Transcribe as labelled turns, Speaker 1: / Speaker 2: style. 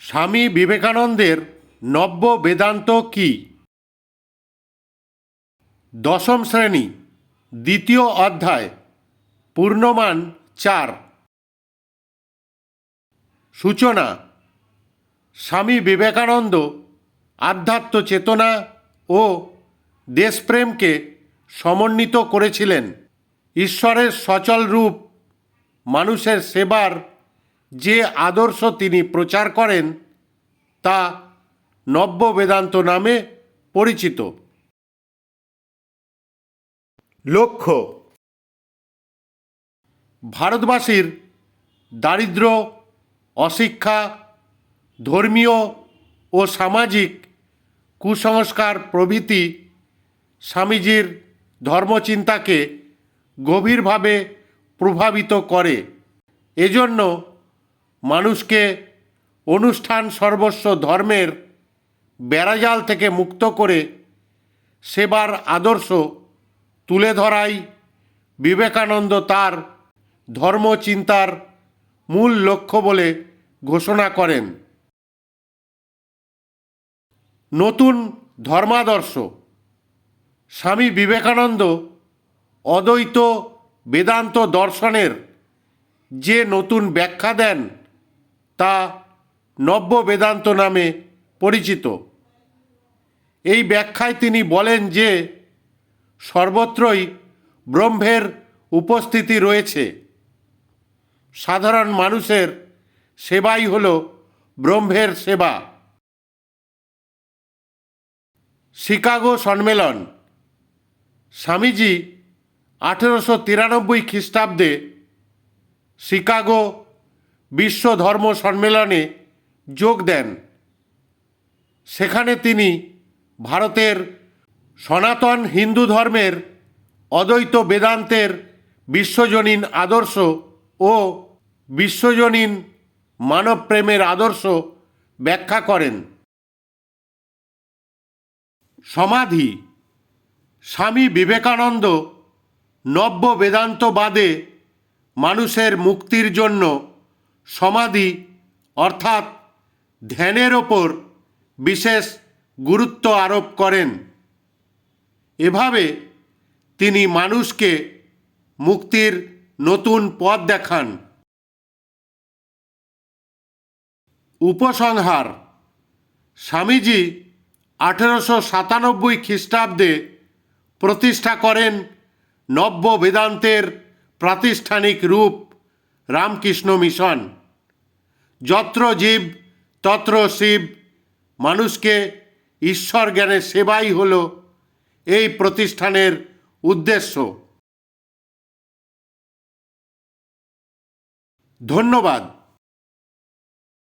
Speaker 1: স্বামী বিবেকানন্দের নব্য বেদান্ত কি? দশম শ্রেণি, দ্বিতীয় অধ্যায়, পূর্ণমান চার। সূচনা, স্বামী বিবেকানন্দ আধ্যাত্ম চেতনা ও দেশপ্রেমকে সমন্বিত করেছিলেন। ঈশ্বরের সচল রূপ, মানুষের সেবার যে আদর্শ তিনি প্রচার করেন তা নব্য বেদান্ত নামে পরিচিত। লক্ষ্য। ভারতবাসীর দারিদ্র, অশিক্ষা, ধর্মীয় ও সামাজিক কুসংস্কার প্রভৃতি স্বামীজির ধর্মচিন্তাকে গভীরভাবে প্রভাবিত করে। এজন্য মানুষকে অনুষ্ঠান সর্বস্ব ধর্মের বেড়াজাল থেকে মুক্ত করে সেবার আদর্শ তুলে ধরাই বিবেকানন্দ তার ধর্মচিন্তার মূল লক্ষ্য বলে ঘোষণা করেন। নতুন ধর্মাদর্শ। স্বামী বিবেকানন্দ অদ্বৈত বেদান্ত দর্শনের যে নতুন ব্যাখ্যা দেন তা নব্য বেদান্ত নামে পরিচিত। এই ব্যাখ্যায় তিনি বলেন যে সর্বত্রই ব্রহ্মের উপস্থিতি রয়েছে। সাধারণ মানুষের সেবাই হল ব্রহ্মের সেবা। শিকাগো সম্মেলন। স্বামীজি আঠেরোশো তিরানব্বই খ্রিস্টাব্দে শিকাগো বিশ্ব ধর্ম সম্মেলনে যোগ দেন। সেখানে তিনি ভারতের সনাতন হিন্দু ধর্মের অদ্বৈত বেদান্তের বিশ্বজনীন আদর্শ ও বিশ্বজনীন মানবপ্রেমের আদর্শ ব্যাখ্যা করেন। সমাধি, স্বামী বিবেকানন্দ নব্য বেদান্তবাদে মানুষের মুক্তির জন্য সমাধি, অর্থাৎ ধ্যানের ওপর বিশেষ গুরুত্ব আরোপ করেন। এভাবে তিনি মানুষকে মুক্তির নতুন পথ দেখান। উপসংহার, স্বামীজি আঠেরোশো সাতানব্বই খ্রিস্টাব্দে প্রতিষ্ঠা করেন নব্য বেদান্তের প্রাতিষ্ঠানিক রূপ। রামকৃষ্ণ মিশন। যত্র জীব, তত্র শিব, মানুষকে ঈশ্বর জ্ঞানের সেবাই হল এই প্রতিষ্ঠানের উদ্দেশ্য। ধন্যবাদ।